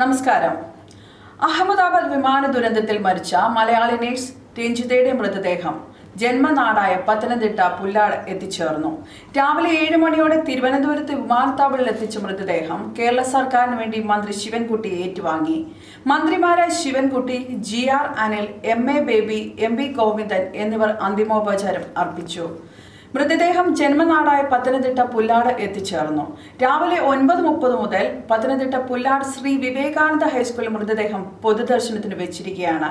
നമസ്കാരം. അഹമ്മദാബാദ് വിമാന ദുരന്തത്തിൽ മരിച്ച മലയാളി നേഴ്സ് രഞ്ജിതയുടെ മൃതദേഹം ജന്മനാടായ പത്തനംതിട്ട പുല്ലാട് എത്തിച്ചേർന്നു. രാവിലെ ഏഴ് മണിയോടെ തിരുവനന്തപുരത്ത് വിമാനത്താവളിൽ എത്തിച്ച മൃതദേഹം കേരള സർക്കാരിന് വേണ്ടി മന്ത്രി ശിവൻകുട്ടി ഏറ്റുവാങ്ങി. മന്ത്രിമാരായ Sivankutty G R Anil M A Baby M V Govindan എന്നിവർ അന്തിമോപചാരം അർപ്പിച്ചു. മൃതദേഹം ജന്മനാടായ പത്തനംതിട്ട പുല്ലാട് എത്തിച്ചേർന്നു. രാവിലെ ഒൻപത് മുപ്പത് മുതൽ പത്തനംതിട്ട പുല്ലാട് ശ്രീ വിവേകാനന്ദ ഹൈസ്കൂളിൽ മൃതദേഹം പൊതുദർശനത്തിന് വെച്ചിരിക്കുകയാണ്.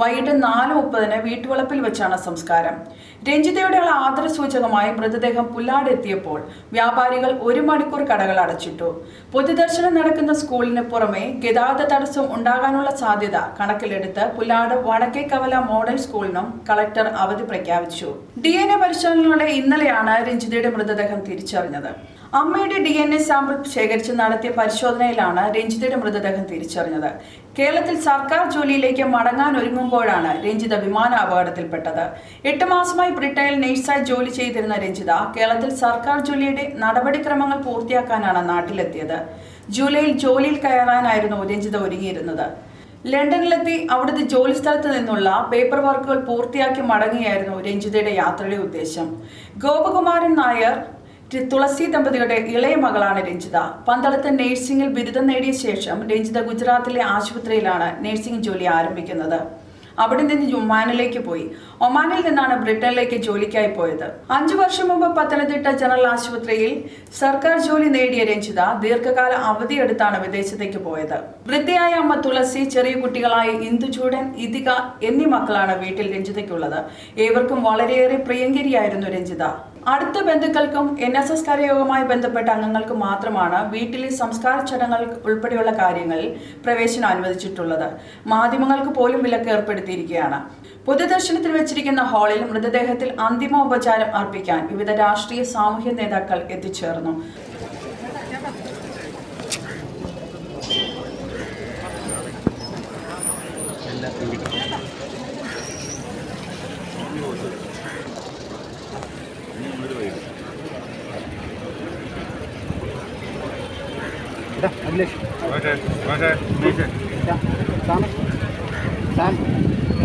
വൈകിട്ട് നാല് മുപ്പതിന് വീട്ടുവളപ്പിൽ വെച്ചാണ് സംസ്കാരം. രഞ്ജിതയുടെ ആദരസൂചകമായി മൃതദേഹം പുല്ലാടെത്തിയപ്പോൾ വ്യാപാരികൾ ഒരു മണിക്കൂർ കടകൾ അടച്ചിട്ടു. പൊതുദർശനം നടക്കുന്ന സ്കൂളിന് പുറമെ ഗതാഗത തടസ്സം ഉണ്ടാകാനുള്ള സാധ്യത കണക്കിലെടുത്ത് പുല്ലാട് വടക്കേ കവല മോഡൽ സ്കൂളിനും കളക്ടർ അവധി പ്രഖ്യാപിച്ചു. ഡി എൻ എ പരിശോധനയോടെ ഇന്നലെയാണ് രഞ്ജിതയുടെ മൃതദേഹം തിരിച്ചറിഞ്ഞത്. അമ്മയുടെ ഡി എൻ എ സാമ്പിൾ ശേഖരിച്ച് നടത്തിയ പരിശോധനയിലാണ് രഞ്ജിതയുടെ മൃതദേഹം തിരിച്ചറിഞ്ഞത്. കേരളത്തിൽ സർക്കാർ ജോലിയിലേക്ക് മടങ്ങാൻ ഒരുങ്ങുമ്പോഴാണ് രഞ്ജിത വിമാന അപകടത്തിൽപ്പെട്ടത്. എട്ട് മാസമായി ബ്രിട്ടനിൽ നഴ്സായി ജോലി ചെയ്തിരുന്ന രഞ്ജിത കേരളത്തിൽ സർക്കാർ ജോലിയുടെ നടപടിക്രമങ്ങൾ പൂർത്തിയാക്കാനാണ് നാട്ടിലെത്തിയത്. ജൂലൈയിൽ ജോലിയിൽ കയറാനായിരുന്നു രഞ്ജിത ഒരുങ്ങിയിരുന്നത്. ലണ്ടനിലെത്തി അവിടുത്തെ ജോലി സ്ഥലത്ത് നിന്നുള്ള പേപ്പർ വർക്കുകൾ പൂർത്തിയാക്കി മടങ്ങിയായിരുന്നു രഞ്ജിതയുടെ യാത്രയുടെ ഉദ്ദേശം. ഗോപകുമാരൻ നായർ തുളസി ദമ്പതികളുടെ ഇളയ മകളാണ് രഞ്ജിത. പന്തളത്ത് നഴ്സിംഗിൽ ബിരുദം നേടിയ ശേഷം രഞ്ജിത ഗുജറാത്തിലെ ആശുപത്രിയിലാണ് നഴ്സിംഗ് ജോലി ആരംഭിക്കുന്നത്. അവിടെ നിന്ന് ജുമാനിലേക്ക് പോയി. ഒമാനിൽ നിന്നാണ് ബ്രിട്ടനിലേക്ക് ജോലിക്കായി പോയത്. അഞ്ചു വർഷം മുമ്പ് പത്തനംതിട്ട ജനറൽ ആശുപത്രിയിൽ സർക്കാർ ജോലി നേടിയ രഞ്ജിത ദീർഘകാല അവധിയെടുത്താണ് വിദേശത്തേക്ക് പോയത്. വൃദ്ധയായ അമ്മ തുളസി ചെറിയ കുട്ടികളായ ഇന്ദുചൂടൻ ഇതിക എന്നീ മക്കളാണ് വീട്ടിൽ രഞ്ജിതയ്ക്കുള്ളത്. ഏവർക്കും വളരെയേറെ പ്രിയങ്കരിയായിരുന്നു രഞ്ജിത. അടുത്ത ബന്ധുക്കൾക്കും എൻ എസ് എസ് കരയോഗവുമായി ബന്ധപ്പെട്ട അംഗങ്ങൾക്ക് മാത്രമാണ് വീട്ടിലെ സംസ്കാര ചടങ്ങുകൾ ഉൾപ്പെടെയുള്ള കാര്യങ്ങളിൽ പ്രവേശനം അനുവദിച്ചിട്ടുള്ളത്. മാധ്യമങ്ങൾക്ക് പോലും വിലക്ക് ഏർപ്പെടുത്തിയിരിക്കുകയാണ്. പൊതുദർശനത്തിൽ വെച്ചിരിക്കുന്ന ഹാളിൽ മൃതദേഹത്തിൽ അന്തിമോപചാരം അർപ്പിക്കാൻ വിവിധ രാഷ്ട്രീയ സാമൂഹ്യ നേതാക്കൾ എത്തിച്ചേർന്നു. അഭിലേഷ് പക്ഷേ പക്ഷേ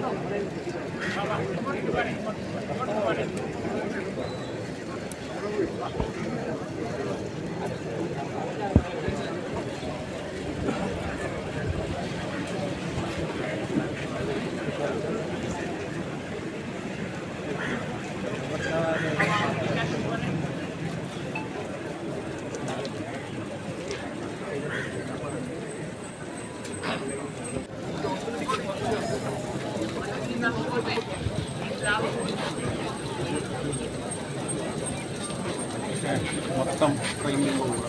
സാം സാം మొత్తం ట్రైనింగ్ కూడా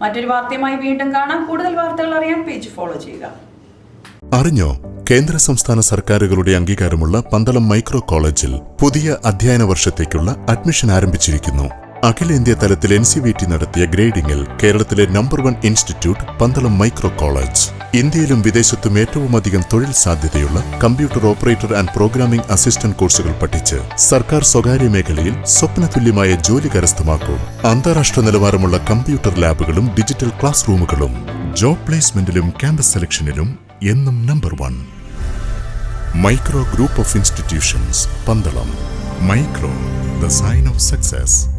മറ്റൊരു വാർത്തയുമായി വീണ്ടും കാണാം. കൂടുതൽ വാർത്തകൾ അറിയാൻ പേജ് ഫോളോ ചെയ്യുക. അറിഞ്ഞോ? കേന്ദ്ര സംസ്ഥാന സർക്കാരുകളുടെ അംഗീകാരമുള്ള പന്തളം മൈക്രോ കോളേജിൽ പുതിയ അധ്യയന വർഷത്തേക്കുള്ള അഡ്മിഷൻ ആരംഭിച്ചിരിക്കുന്നു. അഖിലേന്ത്യാ തലത്തിൽ എൻ സി വി ടി നടത്തിയ ഗ്രേഡിംഗിൽ കേരളത്തിലെ number one institute Pandalam micro college. ഇന്ത്യയിലും വിദേശത്തും ഏറ്റവുമധികം തൊഴിൽ സാധ്യതയുള്ള computer operator and programming assistant കോഴ്സുകൾ പഠിച്ച് സർക്കാർ സ്വകാര്യ മേഖലയിൽ സ്വപ്നതുല്യമായ ജോലി കരസ്ഥമാക്കും. അന്താരാഷ്ട്ര നിലവാരമുള്ള കമ്പ്യൂട്ടർ ലാബുകളും ഡിജിറ്റൽ ക്ലാസ് റൂമുകളും ജോബ് പ്ലേസ്മെന്റിലും ക്യാമ്പസ് സെലക്ഷനിലും എന്നും number one. Micro group of institutions Pandalam. Micro the sign of success.